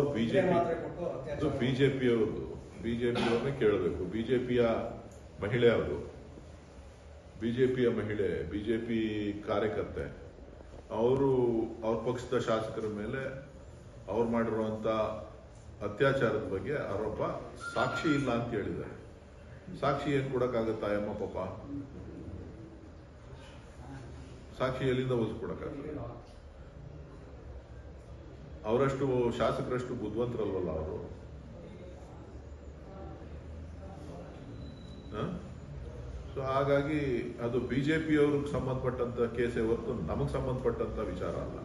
ಅವ್ರು ಬಿಜೆಪಿ ಅದು ಬಿಜೆಪಿ ಅವ್ರದ್ದು ಬಿಜೆಪಿ ಅವ್ರನ್ನೇ ಕೇಳಬೇಕು. ಬಿಜೆಪಿಯ ಮಹಿಳೆ ಅವರು. ಬಿಜೆಪಿಯ ಮಹಿಳೆ ಬಿಜೆಪಿ ಕಾರ್ಯಕರ್ತೆ. ಅವರು ಅವ್ರ ಪಕ್ಷದ ಶಾಸಕರ ಮೇಲೆ ಅವ್ರು ಮಾಡಿರುವಂತ ಅತ್ಯಾಚಾರದ ಬಗ್ಗೆ ಆರೋಪ ಸಾಕ್ಷಿ ಇಲ್ಲ ಅಂತ ಹೇಳಿದ್ದಾರೆ. ಸಾಕ್ಷಿ ಏನ್ ಕೊಡಕ್ಕಾಗತ್ತಾ ಅಮ್ಮ ಪಾಪ? ಸಾಕ್ಷಿ ಎಲ್ಲಿಂದ ಒಲಿಸ್ಕೊಡಕ್ಕಾಗಲ್ಲ ಅವರಷ್ಟು ಶಾಸಕರಷ್ಟು ಬುದ್ಧಿವಂತರಲ್ವಲ್ಲ ಅವರು? ಸೊ ಹಾಗಾಗಿ ಅದು ಬಿಜೆಪಿ ಅವ್ರಿಗೆ ಸಂಬಂಧಪಟ್ಟಂತ ಕೇಸೇ ಹೊರತು ನಮಗೆ ಸಂಬಂಧಪಟ್ಟಂತ ವಿಚಾರ ಅಲ್ಲ.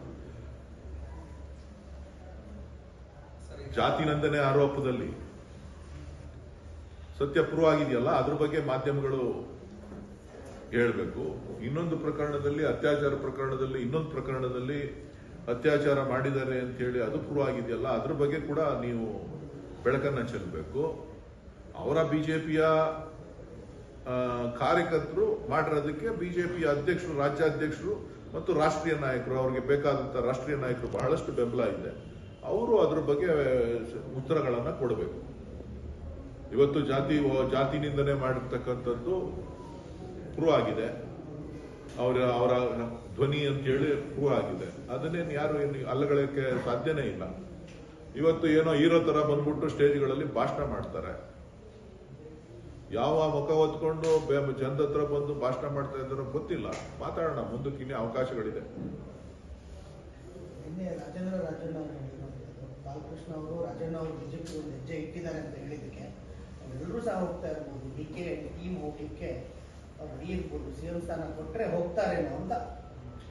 ಜಾತಿ ನಂದನೆ ಆರೋಪದಲ್ಲಿ. ಸತ್ಯ ಪ್ರೂವ್ ಆಗಿದೆಯಲ್ಲ, ಅದ್ರ ಬಗ್ಗೆ ಮಾಧ್ಯಮಗಳು ಹೇಳ್ಬೇಕು. ಇನ್ನೊಂದು ಪ್ರಕರಣದಲ್ಲಿ, ಅತ್ಯಾಚಾರ ಪ್ರಕರಣದಲ್ಲಿ, ಇನ್ನೊಂದು ಪ್ರಕರಣದಲ್ಲಿ ಅತ್ಯಾಚಾರ ಮಾಡಿದ್ದಾರೆ ಅಂತ ಹೇಳಿ ಅದು ಪ್ರೂವ್ ಆಗಿದೆಯಲ್ಲ, ಅದ್ರ ಬಗ್ಗೆ ಕೂಡ ನೀವು ಬೆಳಕನ್ನ ಚೆಲ್ಲಬೇಕು. ಅವರ ಬಿಜೆಪಿಯ ಕಾರ್ಯಕರ್ತರು ಮಾಡಿರೋದಕ್ಕೆ ಬಿಜೆಪಿ ಅಧ್ಯಕ್ಷರು, ರಾಜ್ಯಾಧ್ಯಕ್ಷರು ಮತ್ತು ರಾಷ್ಟ್ರೀಯ ನಾಯಕರು, ಅವ್ರಿಗೆ ಬೇಕಾದಂಥ ರಾಷ್ಟ್ರೀಯ ನಾಯಕರು ಬಹಳಷ್ಟು ಬೆಂಬಲ ಇದೆ. ಅವರು ಅದ್ರ ಬಗ್ಗೆ ಉತ್ತರಗಳನ್ನು ಕೊಡಬೇಕು. ಇವತ್ತು ಜಾತಿ ಜಾತಿ ನಿಂದನೆ ಮಾಡಿರ್ತಕ್ಕಂಥದ್ದು ಪ್ರೂವ್ ಆಗಿದೆ. ಅವರ ಅವರ ಧ್ವನಿ ಅಂತ ಹೇಳಿ ಪ್ರೂವ್ ಆಗಿದೆ. ಅದನ್ನೇನು ಯಾರು ಏನು ಅಲ್ಲಗಳಕ್ಕೆ ಸಾಧ್ಯನೇ ಇಲ್ಲ. ಇವತ್ತು ಏನೋ ಹೀರೋ ತರ ಬಂದ್ಬಿಟ್ಟು ಸ್ಟೇಜ್ಗಳಲ್ಲಿ ಭಾಷಣ ಮಾಡ್ತಾರೆ. ಯಾವ ಮುಖ ಹೊತ್ಕೊಂಡು ಜನದ ಹತ್ರ ಬಂದು ಭಾಷಣ ಮಾಡ್ತಾ ಇದ್ದಾರೋ ಗೊತ್ತಿಲ್ಲ. ಮಾತಾಡೋಣ, ಮುಂದಕ್ಕೆ ಇನ್ನೇ ಅವಕಾಶಗಳಿದೆ. ರಾಜೇಂದ್ರ ರಾಜಣ್ಣ ಬಾಲಕೃಷ್ಣ ಅವರು, ರಾಜಣ್ಣ ಅವರು ಬಿಜೆಪಿ ಹೆಜ್ಜೆ ಇಟ್ಟಿದ್ದಾರೆ ಅಂತ ಹೇಳಿದಕ್ಕೆ ಎಲ್ಲರೂ ಸಹ ಹೋಗ್ತಾ ಇರ್ಬೋದು. ಡಿ ಕೆ ಟೀಮ್ ಹೋಗ್ಲಿಕ್ಕೆ ಅವ್ರು ರೆಡಿ ಇರ್ಬೋದು ಸ್ಥಾನ ಕೊಟ್ಟರೆ ಹೋಗ್ತಾರೇನೋ ಅಂತ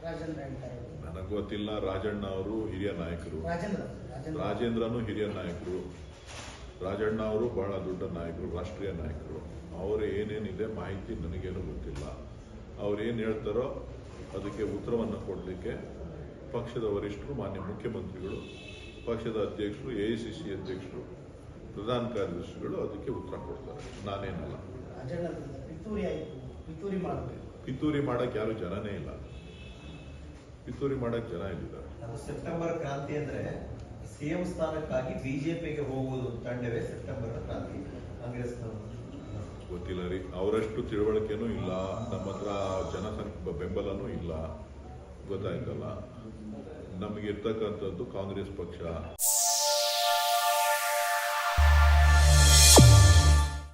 ರಾಜೇಂದ್ರ ಹೇಳ್ತಾ ನನಗೆ ಗೊತ್ತಿಲ್ಲ ರಾಜಣ್ಣ ಅವರು ಹಿರಿಯ ನಾಯಕರು. ರಾಜೇಂದ್ರ ರಾಜೇಂದ್ರ. ರಾಜೇಂದ್ರನು ಹಿರಿಯ ನಾಯಕರು. ರಾಜಣ್ಣ ಅವರು ಬಹಳ ದೊಡ್ಡ ನಾಯಕರು ರಾಷ್ಟ್ರೀಯ ನಾಯಕರು. ಅವ್ರ ಏನೇನಿದೆ ಮಾಹಿತಿ ನನಗೇನು ಗೊತ್ತಿಲ್ಲ. ಅವ್ರು ಏನು ಹೇಳ್ತಾರೋ ಅದಕ್ಕೆ ಉತ್ತರವನ್ನು ಕೊಡಲಿಕ್ಕೆ ಪಕ್ಷದ ವರಿಷ್ಠರು ಮಾನ್ಯ ಮುಖ್ಯಮಂತ್ರಿಗಳು ಪಕ್ಷದ ಅಧ್ಯಕ್ಷರು ಎ ಐ ಸಿ ಸಿ ಅಧ್ಯಕ್ಷರು ಪ್ರಧಾನ ಕಾರ್ಯದರ್ಶಿಗಳು ಅದಕ್ಕೆ ಉತ್ತರ ಕೊಡ್ತಾರೆ. ನಾನೇನಲ್ಲ. ಪಿತೂರಿ ಮಾಡಬೇಕು. ಪಿತೂರಿ ಮಾಡಕ್ ಯಾರು ಜನನೇ ಇಲ್ಲ. ಪಿತೂರಿ ಮಾಡಕ್ ಜನ ಇಲ್ಲಿದ್ದಾರೆ. ಸೆಪ್ಟೆಂಬರ್ ಕ್ರಾಂತಿ ಅಂದ್ರೆ ಸಿಎಂ ಸ್ಥಾನಕ್ಕಾಗಿ ಬಿಜೆಪಿಗೆ ಹೋಗುವುದು ತಂಡವೇ ಸೆಪ್ಟೆಂಬರ್ ಕ್ರಾಂತಿ. ಕಾಂಗ್ರೆಸ್ ಗೊತ್ತಿಲ್ಲ ರೀ ಅವರಷ್ಟು ತಿಳುವಳಿಕೆನೂ ಇಲ್ಲ. ನಮ್ಮ ಹತ್ರ ಜನಸಂಖ್ಯೆ ಬೆಂಬಲನೂ ಇಲ್ಲ. ಗೊತ್ತಾಯ್ತಲ್ಲ? ನಮಗಿರ್ತಕ್ಕಂಥದ್ದು ಕಾಂಗ್ರೆಸ್ ಪಕ್ಷ.